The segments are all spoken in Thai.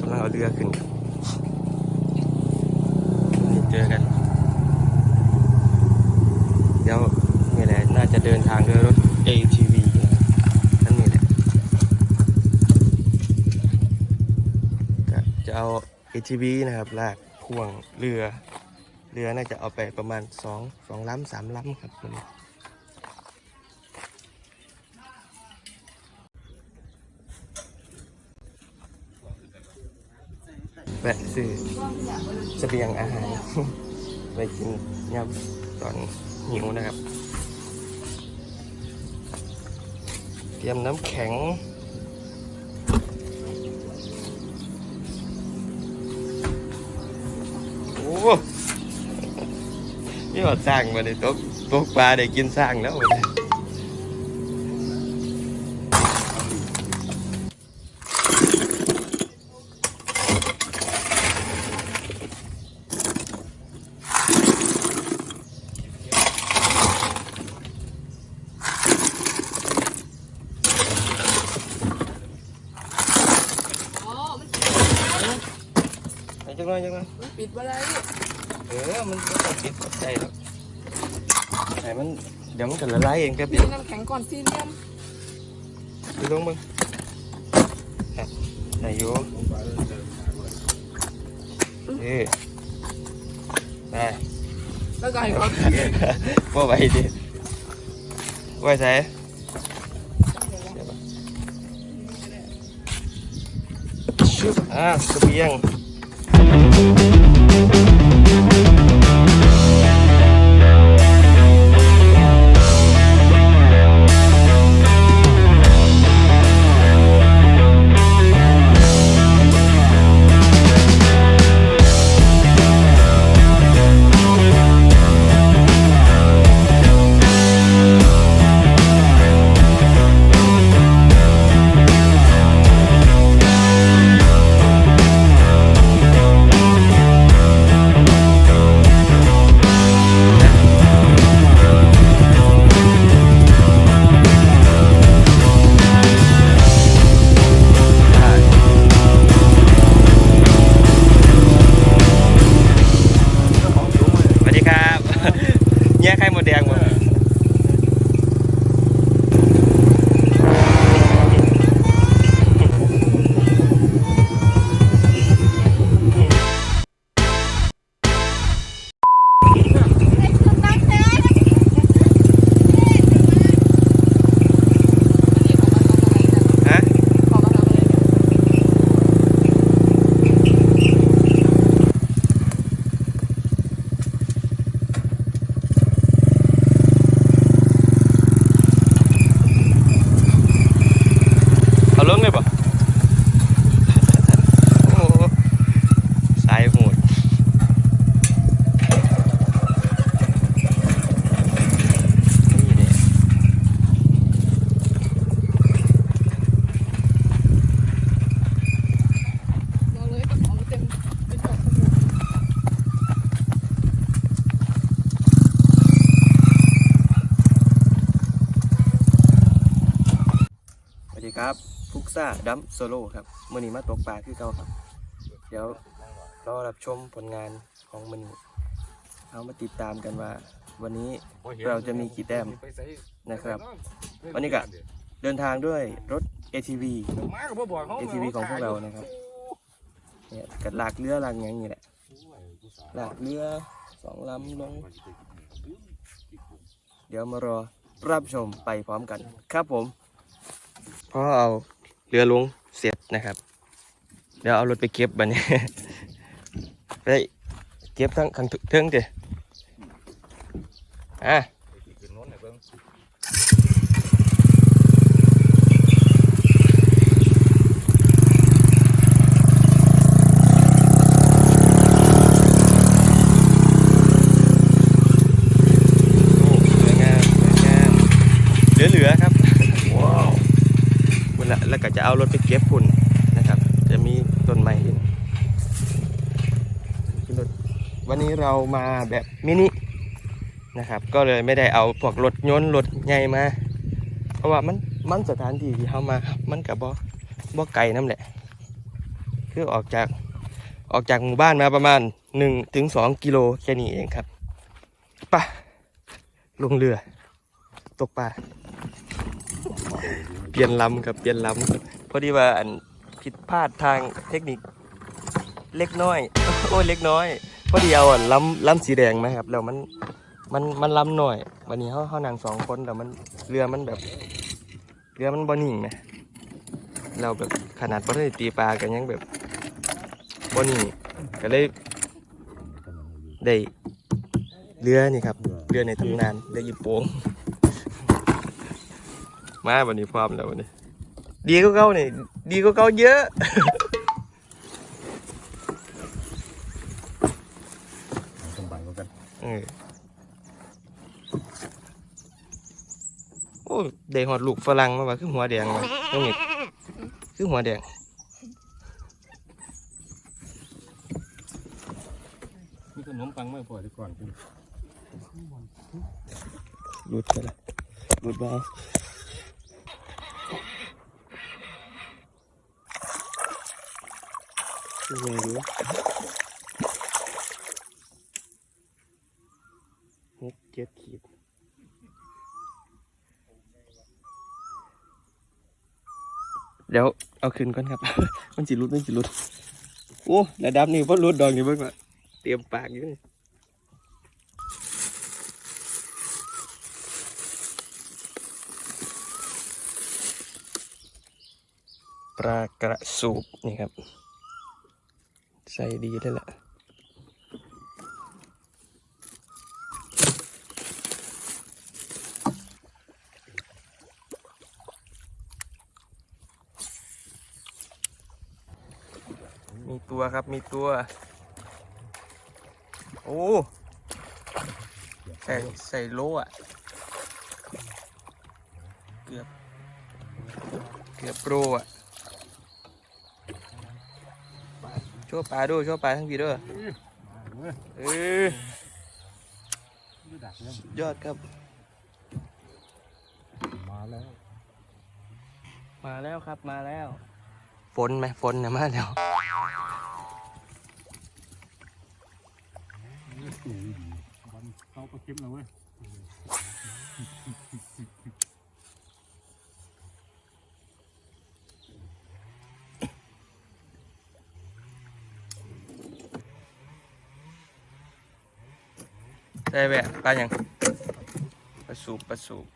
กำลังเอาเรือขึ้นครับเจอกัน เดี๋ยวนี่แหละน่าจะเดินทางด้วยรถ ATV นั่นนี่แหละจะเอา ATV นะครับลากพ่วงเรือ เรือน่าจะเอาไปประมาณสองสองลำสามลำครับวัน แวะซื้อเสบียงอาหารไปกินยำตอนหิวนะครับ เตรียมน้ำแข็งโอ้นี่ว่าสร้างมาในตกตกปลาได้กินสร้างแล้ววันนี้ไปจังเลยจังเลย มันปิดอะไร เออ มันก็ต้องปิดกับใจแล้วแต่มันเดี๋ยวมันจะละลายเองแป๊บมีเดียวน้ำแข็งก่อนซีเรียมดูลงมึงครับไหนอยู่เออได้แล้วก็ให้เขาว่าไว้ดิไว้ใส่ชุบอ่าเสบียงส ซ่าดัมโซโล่ครับมื่อนี้มาตกปลาคือเก่าครับ เดี๋ยวรอรับชมผลงานของมันนี้เอามาติดตามกันว่า วันนี้เราจะมีกี่แต้มนะครับ วันนี้ก็เดินทางด้วยรถ ATV ATV ของพวกเรานะครับเนี่ยกัดลากเรือลากอย่างนี้แหละลากเรือสองลำลง เดี๋ยวมารอรับชมไปพร้อมกัน ครับผมพอเอา เรือลงเสร็จนะครับ เดี๋ยวเอารถไปเก็บบันนี้ไปเก็บทั้งขังเทิงเด้อะโอ้สวยงามสวยงามเหลือๆครับ ว้าวคุณละแล้วก็ จะเอารถไปเก็บคุณนะครับ จะมีต้นไม้อยู่ขึ้นรถวันนี้เรามาแบบมินินะครับ ก็เลยไม่ได้เอาพวกรถยนต์รถใหญ่มา เพราะว่ามันมันสถานที่ที่เขามา มันกับบอบ่ไกลน้ำแหละ คือออกจากออกจากหมู่บ้านมาประมาณ1ถึง2กิโลแค่นี้เองครับปะลงเรือ ตกปลา ลี่ยนลำครับเปลี่ยนลำพอดีว่าอันผิดพลาดทางเทคนิคเล็กน้อย โอ้ยเล็กน้อยพอดีเอาอันลำลำสีแดงไหมครับแล้วมันมันมันลำหน่อย วันนี้เขาเขานั่งสองคนแต่มันเรือมันแบบเรือมันบ่นิ่งนะเราแบบขนาดบ่ได้ตีปลากันยังแบบบ่นิ่งก็เลยได้เรือนี่ครับเรือในตำนานเรืออีโป่ง มาวันนี้พร้อมแล้ววันนี้ ดีก็เก่านี่ดีก็เก่าเยอะสบายกว่ากันเออโอ้ได้หอดลูกฝรั่งมาว่าคือหัวแดงมาต้องมีคือหัวแดงมีขนมปังไม่พอดีก่อนพี่หลุดไปละหลุดมา ยังไงดูหกเจ็ดขีดเดี๋ยวเอาคืนก่อนครับ มันจิรุดมันจิรุดโอ้ระดับนี้เพราะรุดดอกนี่เบิ่งว่าเตรียมปากอยู่นี่ปลากระสูบนี่ครับ ใส่ดีได้ละมีตัวครับมีตัว โอ้ใส่ใส่โลอะ เกือบ เกือบโปรอะ โชว์ปลาด้วยโชว์ปลาทั้งปีด้วยเออสุดยอดครับ มาแล้ว มาแล้วครับมาแล้ว ฝนไหมฝนนะมาแล้วสูงดีวันเขาก็เข้มแล้วเว้ย ได้แวะปลาอย่างปลาสูบปลาสูบ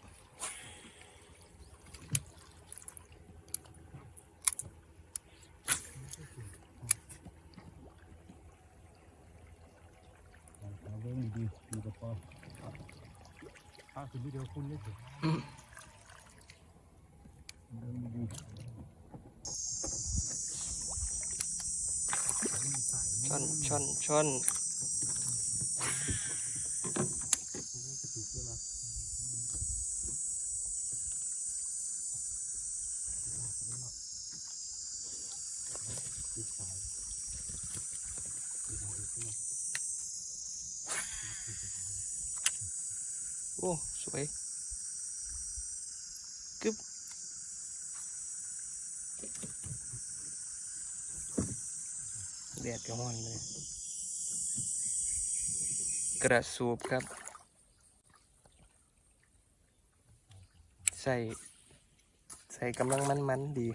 เอเรื่องดีดีกับพอถ้าคุณวิดีโอคุณได้สิเรื่องช่อนช่อนช่อนโอ้ สวยกึบ แดดก็ร้อนเลย กระสูบครับ ใส่ ใส่กำลังมันๆดี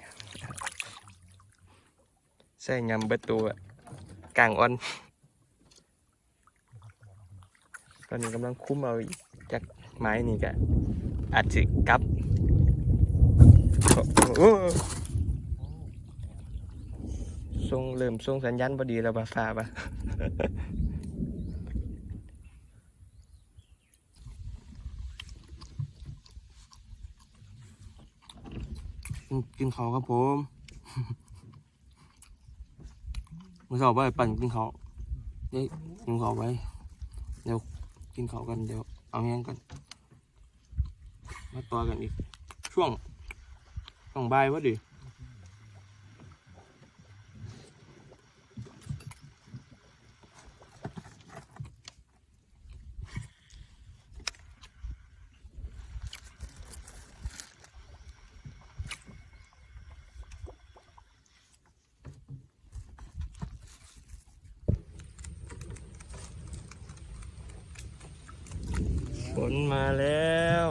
ใส่ยำเบดตัวกลางอ่อน ตอนนี้กำลังคุ้มเอาจากไม้นี่กะอาจจะกลับโอ้ ทรงเริ่มทรงสัญญาณพอดีแล้วบ่าฟ้าบ่ะกินเขาวครับผมมื่อเช้าไปปั่นกินเขาวเฮ้ยกินเขาวไว้ เดี๋ยวกินเขาวกันเดี๋ยวเอาแห้งกัน มาต่อกันอีก ช่วงช่วงบ่ายวะดิ ฝนมาแล้ว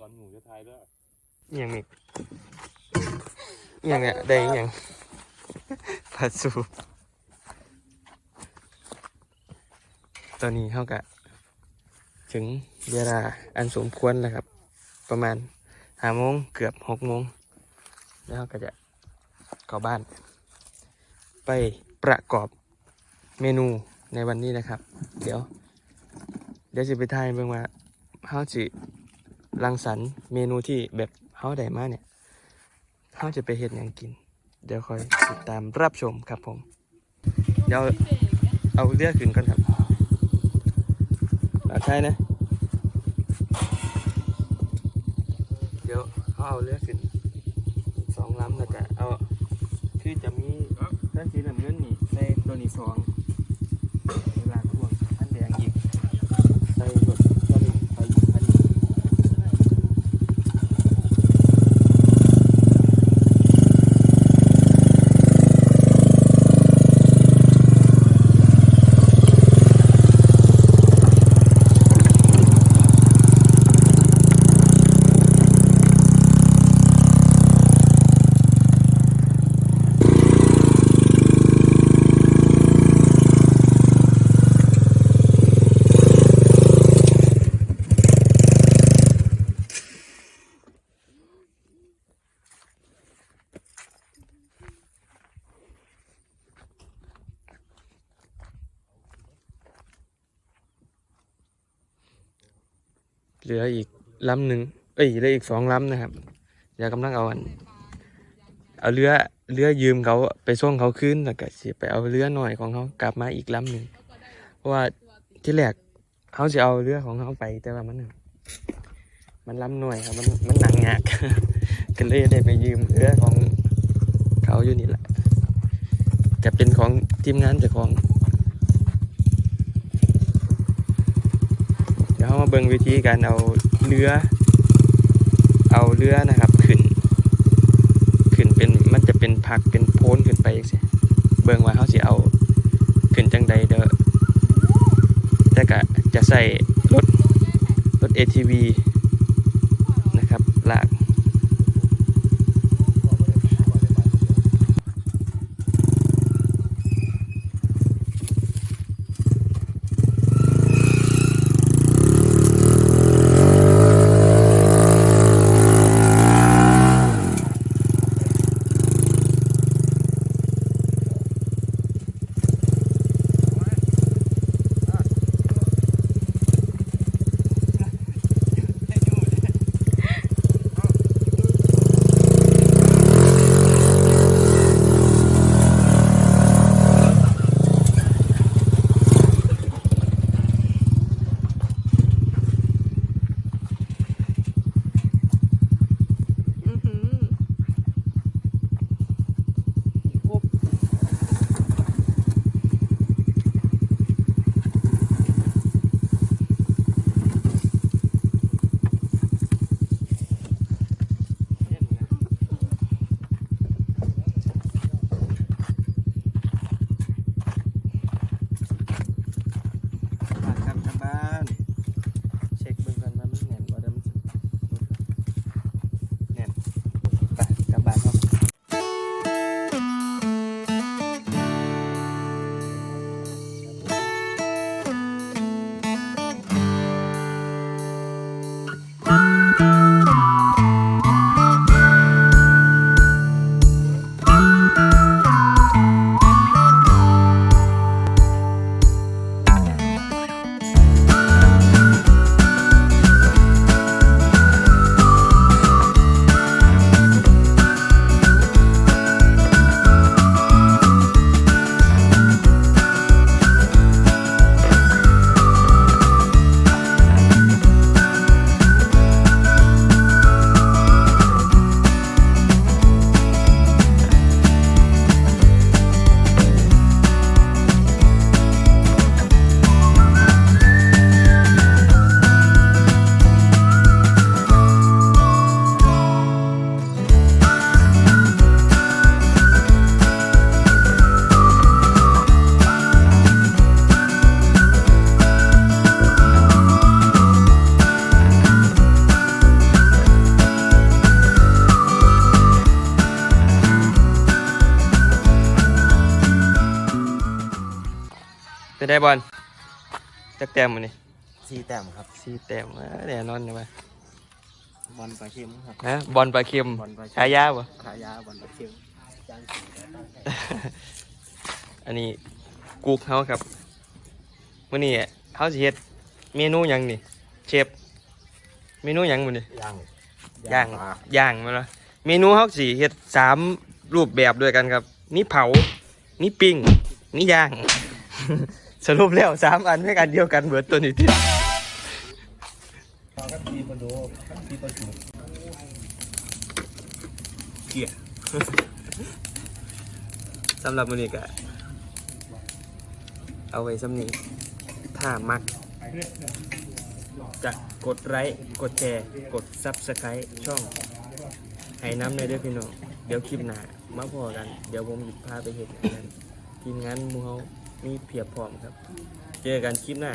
ตอนหนูจะทายด้วยอหย่างนี้อหย่างเนี้ยได้อหย่างผัดสูตอนนี้เท่ากับถึงเวลาอันสมควรแล้วครับ ประมาณห้าโมงเกือบหกโมงแล้วเราก็จะ เข้าบ้าน ไปประกอบเมนูในวันนี้นะครับ เดี๋ยว เดี๋ยวจะไปทายเบิ่งว่าเฮาสิรังสรรค์เมนูที่แบบเฮาได้มาเนี่ยเฮาจะไปเฮ็ดหยังกิน เดี๋ยวคอยติดตามรับชมครับผม เดี๋ยวเอาเรือขึ้นก่อนครับเอาใช่นะ เดี๋ยวเขาเอาเรือขึ้นสองลำแล้วก็เอา คือจะมีด้านสีน้ำเงินนี่ใส่ตัวนี้สองเวลาท่วงอันแดงอีกใส่รถตัวนี้ไปอีกอันนี้ เหลืออีกลำหนึ่งเอ้ยเหลืออีกสองลำนะครับเดี๋ยวกำลังเอาอัน เอาเรือเรือยืมเขาไปส่งเขาขึ้นแล้วก็สิไปเอาเรือหน่อยของเขากลับมาอีกลำหนึ่งเพราะว่าที่แรกเขาจะเอาเรือของเขาไปแต่ว่ามันมันลำหน่อยครับมันมันหนังงากก็เลยได้ไปยืมเรือของเขาอยู่นี่แหละจะเป็นของทีมงานจ้าของ เดี๋ ยวเรามาเบิ่งวิธีการเอาเรือ เอาเรือนะครับขึ้น ขึ้นเป็นมันจะเป็นผักเป็นโพนขึ้นไปสิเบิ่งว่าเขาสิเอาขึ้นจังใดเด้อแต่ก็จะใส่รถรถ ATV ได้บอลจักแต้มมันนี่สี่แต้มครับสี่แต้มเอ้อแน่นอนนะวะบอลปลาเค็มครับ ฮะบอลปลาเค็มบอลปลาเค็ม ฉายาบ่ ขายาบอลปลาเค็มจานสีตั้งให้อันนี้กุกเฮาครับมื้อนี้เฮาสิเฮ็ดเมนูหยังนี่ เชฟเมนูหยังมื้อนี้ย่างย่างปลาย่างมาแล้วเมนูเฮาสิเฮ็ดสามรูปแบบด้วยกันครับ มีเผา มีปิ้ง มีย่าง สรุปแล้วสามอันไม่กันเดียวกันเบิดตัวนี้ที่ปลาครับมีปลาโดครับมีปลาจุกเกียสำหรับมื้อนี้ก็เอาไว้สำนี้ถ้ามักจะกดไลค์กดแชร์ กด Subscribe ช่องให้น้ำในอยเด้วยพี่น้อง เดี๋ยวคลิปหน้ามาพอกัน เดี๋ยวผมหยิบพาไปเห็นกันทีมงานมูเฮา มีเพียบพร้อมครับ เจอกันคลิปหน้า